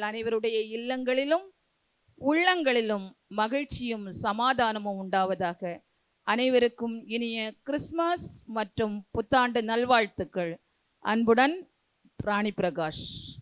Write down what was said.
அனைவருடைய இல்லங்களிலும் உள்ளங்களிலும் மகிழ்ச்சியும் சமாதானமும் உண்டாவதாக. அனைவருக்கும் இனிய கிறிஸ்மஸ் மற்றும் புத்தாண்டு நல்வாழ்த்துக்கள். அன்புடன் ராணி பிரகாஷ்.